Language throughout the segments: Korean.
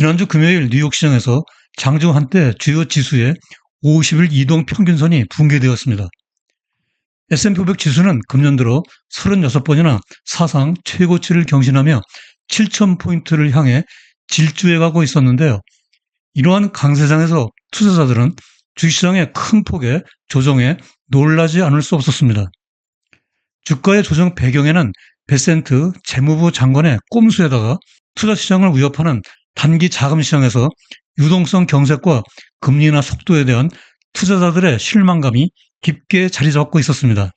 지난주 금요일 뉴욕 시장에서 장중 한때 주요 지수의 50일 이동 평균선이 붕괴되었습니다. S&P 500 지수는 금년 들어 36번이나 사상 최고치를 경신하며 7,000포인트를 향해 질주해 가고 있었는데요. 이러한 강세장에서 투자자들은 주식시장의 큰 폭의 조정에 놀라지 않을 수 없었습니다. 주가의 조정 배경에는 베센트 재무부 장관의 꼼수에다가 투자시장을 위협하는 단기 자금 시장에서 유동성 경색과 금리나 속도에 대한 투자자들의 실망감이 깊게 자리 잡고 있었습니다.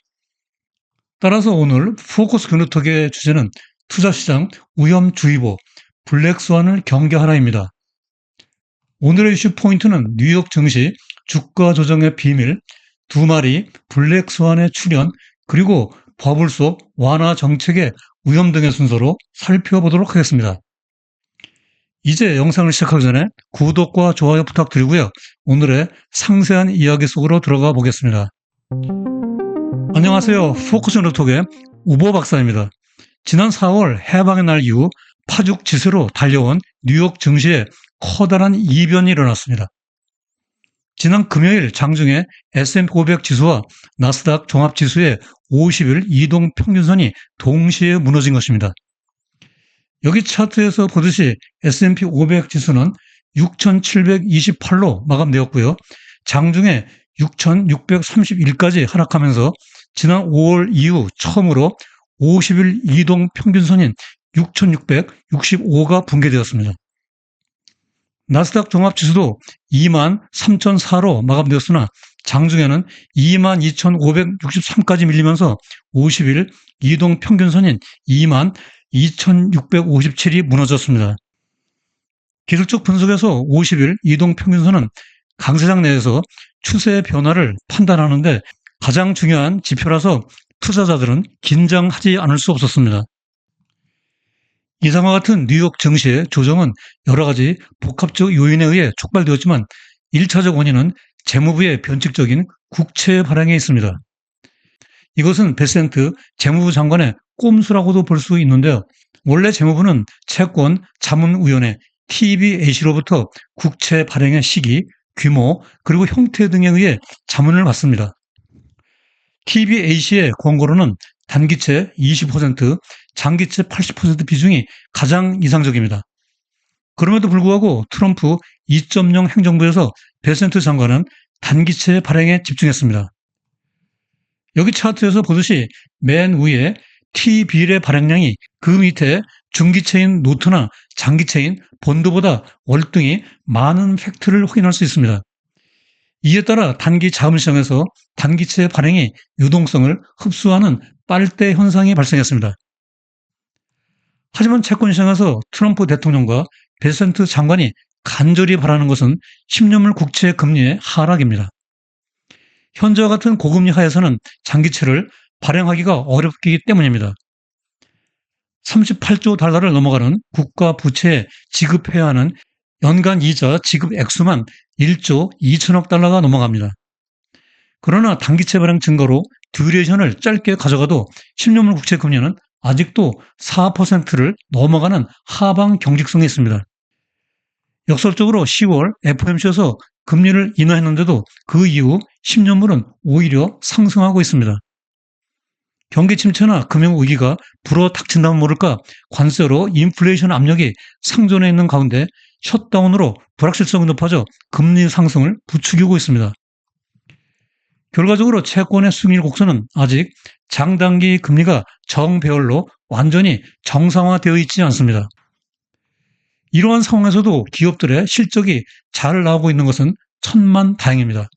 따라서 오늘 포커스 근루턱의 주제는 투자시장 위험주의보 블랙스완을 경계하라입니다. 오늘의 이슈 포인트는 뉴욕 증시 주가 조정의 비밀, 두 마리 블랙스완의 출현, 그리고 버블 속 완화 정책의 위험 등의 순서로 살펴보도록 하겠습니다. 이제 영상을 시작하기 전에 구독과 좋아요 부탁드리고요. 오늘의 상세한 이야기 속으로 들어가 보겠습니다. 안녕하세요. 포커스 노톡의 우보 박사입니다. 지난 4월 해방의 날 이후 파죽 지수로 달려온 뉴욕 증시에 커다란 이변이 일어났습니다. 지난 금요일 장중에 S&P 500 지수와 나스닥 종합 지수의 50일 이동 평균선이 동시에 무너진 것입니다. 여기 차트에서 보듯이 S&P 500 지수는 6,728로 마감되었고요. 장중에 6,631까지 하락하면서 지난 5월 이후 처음으로 50일 이동 평균선인 6,665가 붕괴되었습니다. 나스닥 종합지수도 2만 3,004로 마감되었으나 장중에는 22,563까지 밀리면서 50일 이동 평균선인 2만 2,657이 무너졌습니다. 기술적 분석에서 50일 이동 평균선은 강세장 내에서 추세 변화를 판단하는데 가장 중요한 지표라서 투자자들은 긴장하지 않을 수 없었습니다. 이상과 같은 뉴욕 증시의 조정은 여러 가지 복합적 요인에 의해 촉발되었지만 1차적 원인은 재무부의 변칙적인 국채 발행에 있습니다. 이것은 베센트 재무부 장관의 꼼수라고도 볼 수 있는데요. 원래 재무부는 채권 자문위원회 TBAC로부터 국채 발행의 시기, 규모, 그리고 형태 등에 의해 자문을 받습니다. TBAC의 권고로는 단기채 20%, 장기채 80% 비중이 가장 이상적입니다. 그럼에도 불구하고 트럼프 2.0 행정부에서 베센트 장관은 단기채 발행에 집중했습니다. 여기 차트에서 보듯이 맨 위에 T빌의 발행량이 그 밑에 중기채인 노트나 장기채인 본드보다 월등히 많은 팩트를 확인할 수 있습니다. 이에 따라 단기 자금시장에서 단기채 발행이 유동성을 흡수하는 빨대 현상이 발생했습니다. 하지만 채권시장에서 트럼프 대통령과 베센트 장관이 간절히 바라는 것은 10년물 국채 금리의 하락입니다. 현재와 같은 고금리 하에서는 장기채를 발행하기가 어렵기 때문입니다. 38조 달러를 넘어가는 국가 부채에 지급해야 하는 연간 이자 지급 액수만 1조 2천억 달러가 넘어갑니다. 그러나 단기채 발행 증거로 듀레이션을 짧게 가져가도 10년물 국채 금리는 아직도 4%를 넘어가는 하방 경직성이 있습니다. 역설적으로 10월 FOMC에서 금리를 인하했는데도 그 이후 10년물은 오히려 상승하고 있습니다. 경기 침체나 금융 위기가 불어 닥친다면 모를까 관세로 인플레이션 압력이 상존해 있는 가운데 셧다운으로 불확실성이 높아져 금리 상승을 부추기고 있습니다. 결과적으로 채권의 수익률 곡선은 아직 장단기 금리가 정배열로 완전히 정상화되어 있지 않습니다. 이러한 상황에서도 기업들의 실적이 잘 나오고 있는 것은 천만 다행입니다.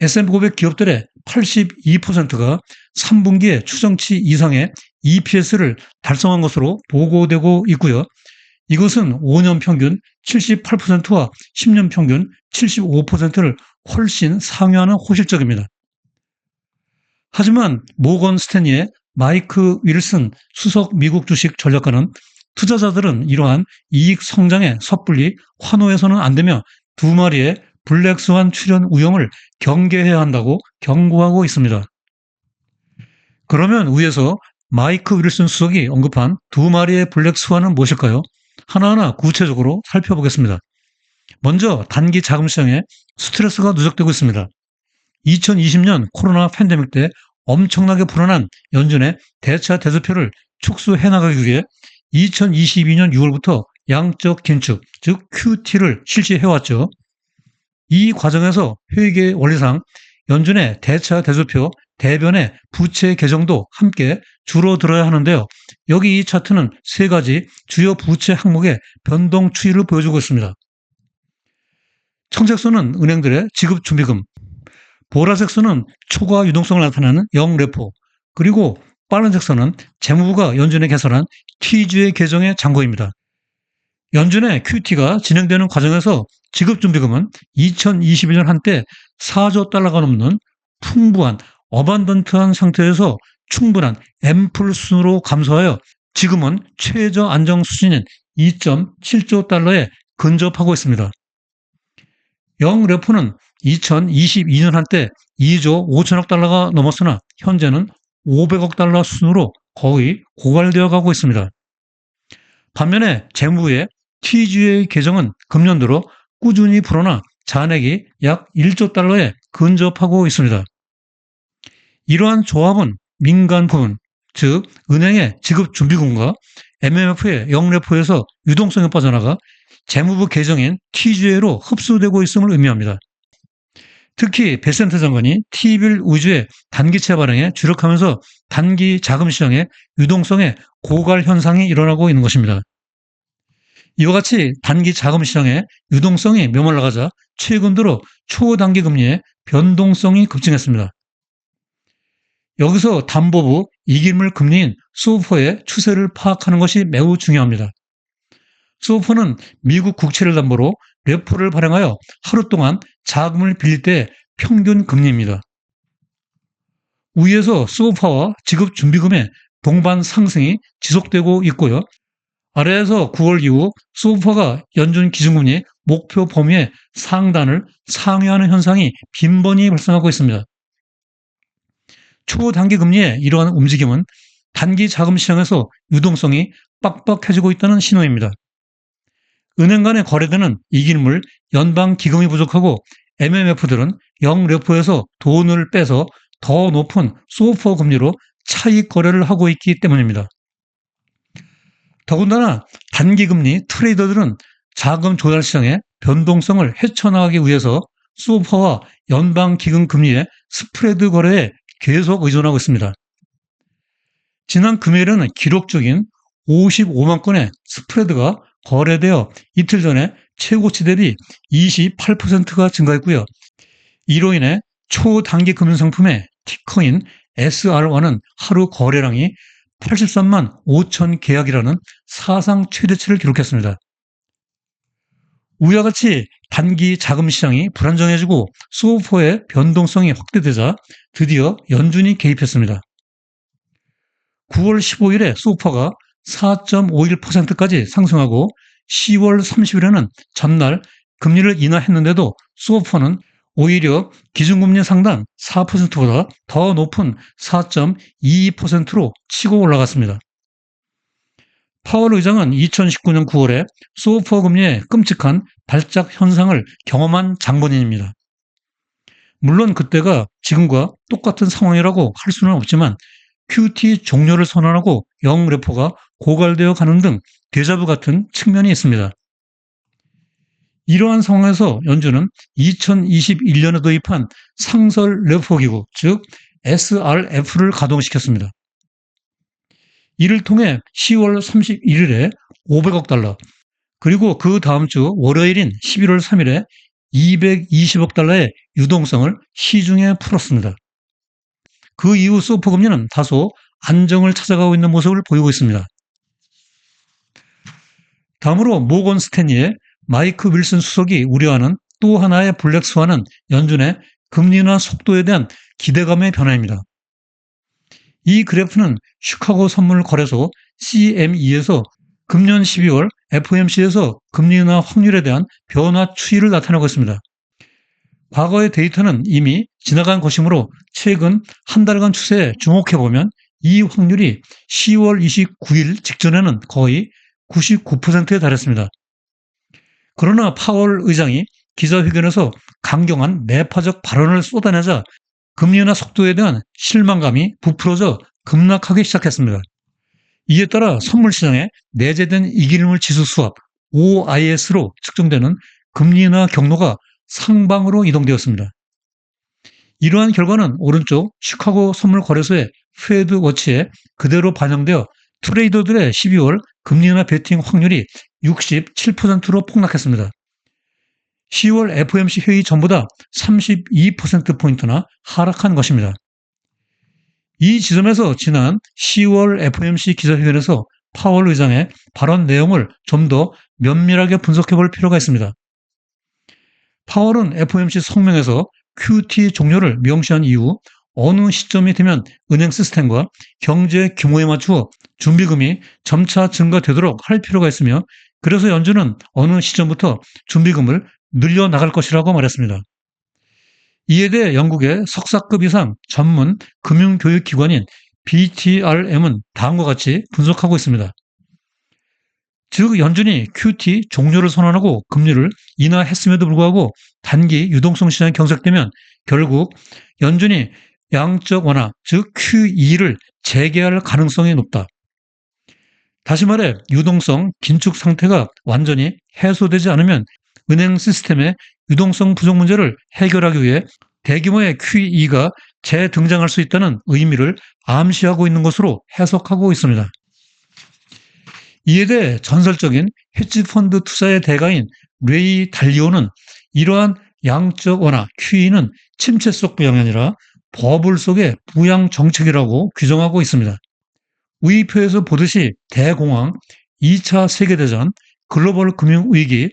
S&P 500 기업들의 82%가 3분기에 추정치 이상의 EPS를 달성한 것으로 보고되고 있고요. 이것은 5년 평균 78%와 10년 평균 75%를 훨씬 상회하는 호실적입니다. 하지만 모건 스탠리의 마이크 윌슨 수석 미국 주식 전략가는 투자자들은 이러한 이익 성장에 섣불리 환호해서는 안 되며 두 마리의 블랙스완 출현 위험을 경계해야 한다고 경고하고 있습니다. 그러면 위에서 마이크 윌슨 수석이 언급한 두 마리의 블랙스완은 무엇일까요? 하나하나 구체적으로 살펴보겠습니다. 먼저 단기 자금 시장에 스트레스가 누적되고 있습니다. 2020년 코로나 팬데믹 때 엄청나게 불어난 연준의 대차 대수표를 축소해 나가기 위해 2022년 6월부터 양적 긴축, 즉 QT를 실시해왔죠. 이 과정에서 회계 원리상 연준의 대차 대수표 대변의 부채 개정도 함께 줄어들어야 하는데요. 여기 이 차트는 세 가지 주요 부채 항목의 변동 추이를 보여주고 있습니다. 청색 선은 은행들의 지급 준비금, 보라색 선은 초과 유동성을 나타내는 영레포, 그리고 빠른색 선은 재무부가 연준에 개설한 T주의 개정의 잔고입니다. 연준의 QT가 진행되는 과정에서 지급준비금은 2021년 한때 4조 달러가 넘는 풍부한 어반던트한 상태에서 충분한 앰플 수준으로 감소하여 지금은 최저 안정 수준인 2.7조 달러에 근접하고 있습니다. 영 레포는 2022년 한때 2조 5천억 달러가 넘었으나 현재는 500억 달러 수준으로 거의 고갈되어 가고 있습니다. 반면에 재무부의 TGA 개정은 금년 들어 꾸준히 불어나 잔액이 약 1조 달러에 근접하고 있습니다. 이러한 조합은 민간 부분, 즉 은행의 지급 준비금과 MMF의 영래포에서 유동성이 빠져나가 재무부 개정인 TGA로 흡수되고 있음을 의미합니다. 특히 베센트 장관이 T빌 위주의 단기채 발행에 주력하면서 단기 자금 시장의 유동성의 고갈 현상이 일어나고 있는 것입니다. 이와 같이 단기 자금 시장의 유동성이 메말라가자 최근 들어 초단기 금리의 변동성이 급증했습니다. 여기서 담보부 이길물 금리인 소퍼의 추세를 파악하는 것이 매우 중요합니다. 소퍼는 미국 국채를 담보로 레포를 발행하여 하루 동안 자금을 빌릴 때 평균 금리입니다. 위에서 소파와 지급 준비금의 동반 상승이 지속되고 있고요. 아래에서 9월 이후 소파가 연준 기준금리 목표 범위의 상단을 상회하는 현상이 빈번히 발생하고 있습니다. 초단기 금리의 이러한 움직임은 단기 자금 시장에서 유동성이 빡빡해지고 있다는 신호입니다. 은행 간의 거래되는 이길물 연방 기금이 부족하고 MMF들은 영레포에서 돈을 빼서 더 높은 소퍼 금리로 차익 거래를 하고 있기 때문입니다. 더군다나 단기 금리 트레이더들은 자금 조달 시장의 변동성을 헤쳐나가기 위해서 소퍼와 연방 기금 금리의 스프레드 거래에 계속 의존하고 있습니다. 지난 금요일에는 기록적인 55만 건의 스프레드가 거래되어 이틀 전에 최고치 대비 28%가 증가했고요. 이로 인해 초단기 금융상품의 티커인 SR1은 하루 거래량이 83만 5천 계약이라는 사상 최대치를 기록했습니다. 우리와 같이 단기 자금 시장이 불안정해지고 소포의 변동성이 확대되자 드디어 연준이 개입했습니다. 9월 15일에 소퍼가 4.51%까지 상승하고 10월 30일에는 전날 금리를 인하했는데도 소퍼는 오히려 기준금리 상단 4%보다 더 높은 4.22%로 치고 올라갔습니다. 파월 의장은 2019년 9월에 소퍼 금리의 끔찍한 발작 현상을 경험한 장본인입니다. 물론 그때가 지금과 똑같은 상황이라고 할 수는 없지만 QT 종료를 선언하고 영 레포가 고갈되어 가는 등 대자부 같은 측면이 있습니다. 이러한 상황에서 연준은 2021년에 도입한 상설 레포기구, 즉 SRF를 가동시켰습니다. 이를 통해 10월 31일에 500억 달러, 그리고 그 다음 주 월요일인 11월 3일에 220억 달러의 유동성을 시중에 풀었습니다. 그 이후 소프 금리는 다소 안정을 찾아가고 있는 모습을 보이고 있습니다. 다음으로 모건 스탠리의 마이크 윌슨 수석이 우려하는 또 하나의 블랙스완은 연준의 금리 인하 속도에 대한 기대감의 변화입니다. 이 그래프는 시카고 선물 거래소 CME에서 금년 12월 FOMC에서 금리 인하 확률에 대한 변화 추이를 나타내고 있습니다. 과거의 데이터는 이미 지나간 것이므로 최근 한 달간 추세에 주목해보면 이 확률이 10월 29일 직전에는 거의 99%에 달했습니다. 그러나 파월 의장이 기자회견에서 강경한 매파적 발언을 쏟아내자 금리 인하 속도에 대한 실망감이 부풀어져 급락하기 시작했습니다. 이에 따라 선물 시장에 내재된 이기능물 지수 수합 OIS로 측정되는 금리 인하 경로가 상방으로 이동되었습니다. 이러한 결과는 오른쪽 시카고 선물 거래소의 페드 워치에 그대로 반영되어 트레이더들의 12월 금리 인하 베팅 확률이 67%로 폭락했습니다. 10월 FOMC 회의 전보다 32%포인트나 하락한 것입니다. 이 지점에서 지난 10월 FOMC 기자회견에서 파월 의장의 발언 내용을 좀 더 면밀하게 분석해 볼 필요가 있습니다. 파월은 FOMC 성명에서 QT 종료를 명시한 이후 어느 시점이 되면 은행 시스템과 경제 규모에 맞추어 준비금이 점차 증가되도록 할 필요가 있으며 그래서 연준은 어느 시점부터 준비금을 늘려 나갈 것이라고 말했습니다. 이에 대해 영국의 석사급 이상 전문 금융교육기관인 BTRM은 다음과 같이 분석하고 있습니다. 즉 연준이 QT 종료를 선언하고 금리를 인하했음에도 불구하고 단기 유동성 시장이 경색되면 결국 연준이 양적 완화, 즉 QE를 재개할 가능성이 높다. 다시 말해 유동성 긴축 상태가 완전히 해소되지 않으면 은행 시스템의 유동성 부족 문제를 해결하기 위해 대규모의 QE가 재등장할 수 있다는 의미를 암시하고 있는 것으로 해석하고 있습니다. 이에 대해 전설적인 헤지펀드 투자의 대가인 레이 달리오는 이러한 양적 완화 QE는 침체 속 부양이 아니라 버블 속의 부양 정책이라고 규정하고 있습니다. 위표에서 보듯이 대공황, 2차 세계대전, 글로벌 금융위기,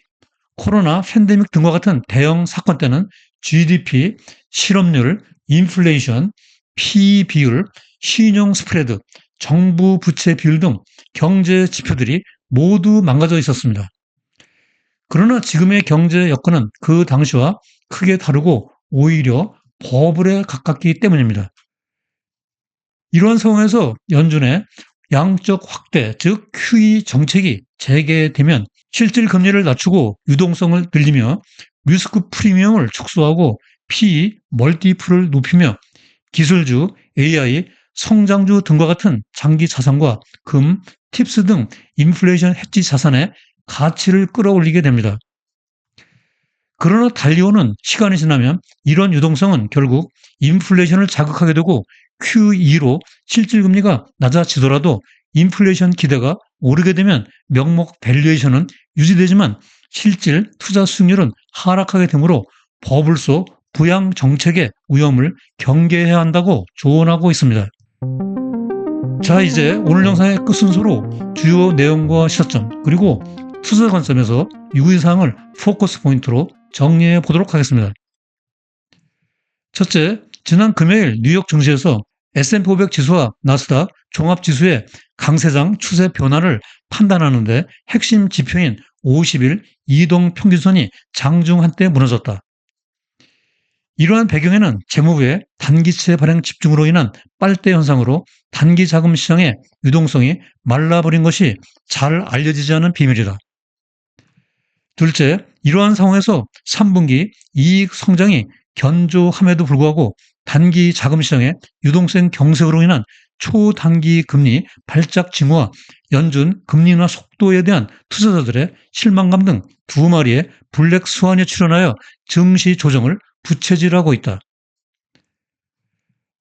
코로나 팬데믹 등과 같은 대형 사건 때는 GDP, 실업률, 인플레이션, PE 비율, 신용 스프레드, 정부 부채 비율 등 경제 지표들이 모두 망가져 있었습니다. 그러나 지금의 경제 여건은 그 당시와 크게 다르고 오히려 버블에 가깝기 때문입니다. 이러한 상황에서 연준의 양적 확대, 즉 QE 정책이 재개되면 실질 금리를 낮추고 유동성을 늘리며 리스크 프리미엄을 축소하고 PE, 멀티플을 높이며 기술주, AI, 성장주 등과 같은 장기 자산과 금, 팁스 등 인플레이션 해지 자산의 가치를 끌어올리게 됩니다. 그러나 달리오는 시간이 지나면 이런 유동성은 결국 인플레이션을 자극하게 되고 QE로 실질금리가 낮아지더라도 인플레이션 기대가 오르게 되면 명목 밸류에이션은 유지되지만 실질 투자 수익률은 하락하게 되므로 버블 속 부양 정책의 위험을 경계해야 한다고 조언하고 있습니다. 자, 이제 오늘 영상의 끝 순서로 주요 내용과 시사점, 그리고 투자 관점에서 유의사항을 포커스 포인트로 정리해 보도록 하겠습니다. 첫째, 지난 금요일 뉴욕 증시에서 S&P 500 지수와 나스닥 종합 지수의 강세장 추세 변화를 판단하는데 핵심 지표인 50일 이동 평균선이 장중 한때 무너졌다. 이러한 배경에는 재무부의 단기채 발행 집중으로 인한 빨대 현상으로 단기 자금 시장의 유동성이 말라버린 것이 잘 알려지지 않은 비밀이다. 둘째, 이러한 상황에서 3분기 이익 성장이 견조함에도 불구하고 단기 자금 시장의 유동성 경색으로 인한 초단기 금리 발작 징후와 연준 금리 인하 속도에 대한 투자자들의 실망감 등 두 마리의 블랙 스완이 출현하여 증시 조정을 부채질하고 있다.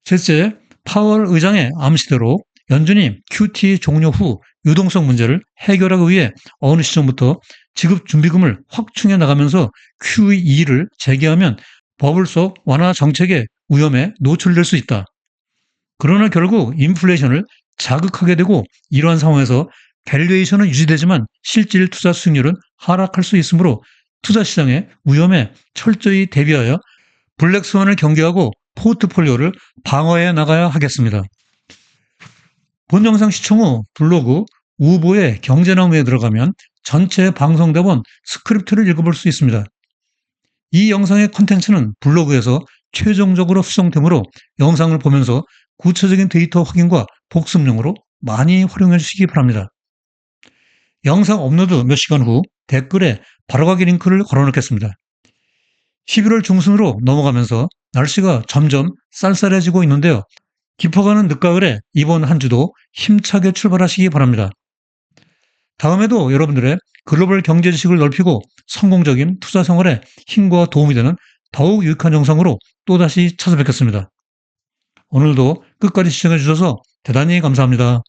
셋째, 파월 의장의 암시대로 연준이 QT 종료 후 유동성 문제를 해결하기 위해 어느 시점부터 지급 준비금을 확충해 나가면서 QE를 재개하면 버블 속 완화 정책의 위험에 노출될 수 있다. 그러나 결국 인플레이션을 자극하게 되고 이러한 상황에서 밸류에이션은 유지되지만 실질 투자 수익률은 하락할 수 있으므로 투자 시장의 위험에 철저히 대비하여 블랙스완을 경계하고 포트폴리오를 방어해 나가야 하겠습니다. 본 영상 시청 후 블로그 우보의 경제나무에 들어가면 전체 방송 대본 스크립트를 읽어볼 수 있습니다. 이 영상의 컨텐츠는 블로그에서 최종적으로 수정되므로 영상을 보면서 구체적인 데이터 확인과 복습용으로 많이 활용해 주시기 바랍니다. 영상 업로드 몇 시간 후 댓글에 바로가기 링크를 걸어 놓겠습니다. 11월 중순으로 넘어가면서 날씨가 점점 쌀쌀해지고 있는데요. 깊어가는 늦가을에 이번 한 주도 힘차게 출발하시기 바랍니다. 다음에도 여러분들의 글로벌 경제 지식을 넓히고 성공적인 투자 생활에 힘과 도움이 되는 더욱 유익한 영상으로 또다시 찾아뵙겠습니다. 오늘도 끝까지 시청해 주셔서 대단히 감사합니다.